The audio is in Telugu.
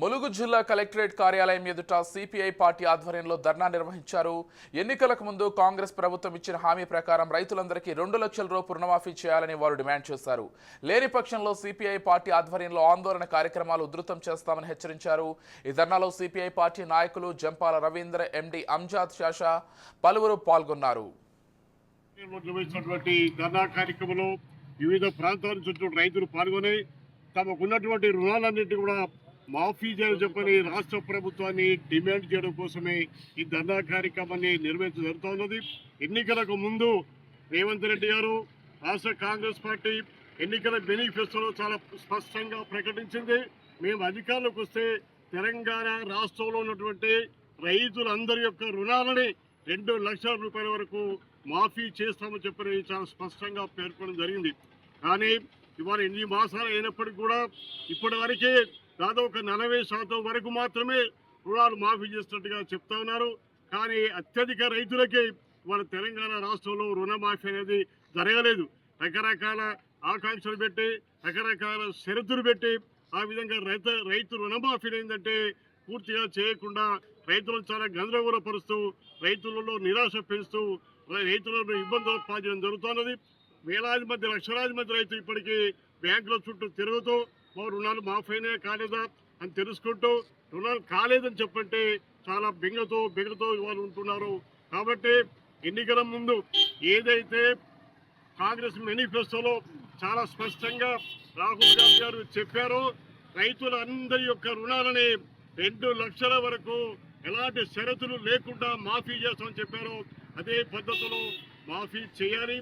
ములుగు జిల్లా కలెక్టరేట్ కార్యాలయం ఎదుట సిపిఐ పార్టీ ఆధ్వర్యంలో ధర్నా నిర్వహించారు. ఎన్నికలకు ముందు కాంగ్రెస్ ప్రభుత్వం ఇచ్చిన హామీ ప్రకారం రైతులందరికీ రెండు లక్షల రూపాయలు రుణమాఫీ చేయాలని వారు డిమాండ్ చేశారు. లేని పక్షంలో సిపిఐ పార్టీ ఆధ్వర్యంలో ఆందోళన కార్యక్రమాలు ఉధృతం చేస్తామని హెచ్చరించారు. ఈ ధర్నాలో సిపిఐ పార్టీ నాయకులు జంపాల రవీంద్ర ఎండి అంజాద్ షాషా పలువురు పాల్గొన్నారు. ధర్నా కార్యక్రమంలో వివిధ ప్రాంతాల నుంచి రైతులు పాల్గొని తమకున్నటువంటి రుణాలన్నింటినీ కూడా మాఫీ చెప్పని రాష్ట్ర ప్రభుత్వాన్ని డిమాండ్ చేయడం కోసమే ఈ ధర్నా కార్యక్రమాన్ని నిర్వహించడం జరుగుతున్నది ఎన్నికలకు ముందు రేవంత్ రెడ్డి గారు రాష్ట్ర కాంగ్రెస్ పార్టీ ఎన్నికల మేనిఫెస్టోలో చాలా స్పష్టంగా ప్రకటించింది. మేము అధికారంలోకి వస్తే తెలంగాణ రాష్ట్రంలో ఉన్నటువంటి రైతులందరి యొక్క రుణాలని రెండు లక్షల రూపాయల వరకు మాఫీ చేస్తామని చెప్పని చాలా స్పష్టంగా పేర్కొనడం జరిగింది. కానీ ఇవాళ ఎన్ని మాసాలు అయినప్పటికీ కూడా ఇప్పటి వరకే దాదాపు ఒక నలభై శాతం వరకు మాత్రమే రుణాలు మాఫీ చేస్తున్నట్టుగా చెప్తా ఉన్నారు. కానీ అత్యధిక రైతులకే మన తెలంగాణ రాష్ట్రంలో రుణమాఫీ అనేది జరగలేదు. రకరకాల ఆకాంక్షలు పెట్టి రకరకాల షరతులు పెట్టి ఆ విధంగా రైతు రైతు రుణమాఫీ ఏంటంటే పూర్తిగా చేయకుండా రైతులను చాలా గందరగోళపరుస్తూ రైతులలో నిరాశ పెంచుతూ రైతులను ఇబ్బందులు పాల్చడం జరుగుతున్నది. వేలాది మంది లక్షలాది మంది రైతులు ఇప్పటికీ బ్యాంకుల చుట్టూ తిరుగుతూ మా రుణాలు మాఫైనా కాలేదా అని తెలుసుకుంటూ రుణాలు కాలేదని చెప్పంటే చాలా బెంగతో బెగలతో వాళ్ళు ఉంటున్నారు. కాబట్టి ఎన్నికల ముందు ఏదైతే కాంగ్రెస్ మేనిఫెస్టోలో చాలా స్పష్టంగా రాహుల్ గాంధీ గారు చెప్పారో రైతులందరి యొక్క రుణాలని రెండు లక్షల వరకు ఎలాంటి షరతులు లేకుండా మాఫీ చేస్తామని చెప్పారో అదే పద్ధతిలో మాఫీ చేయాలి.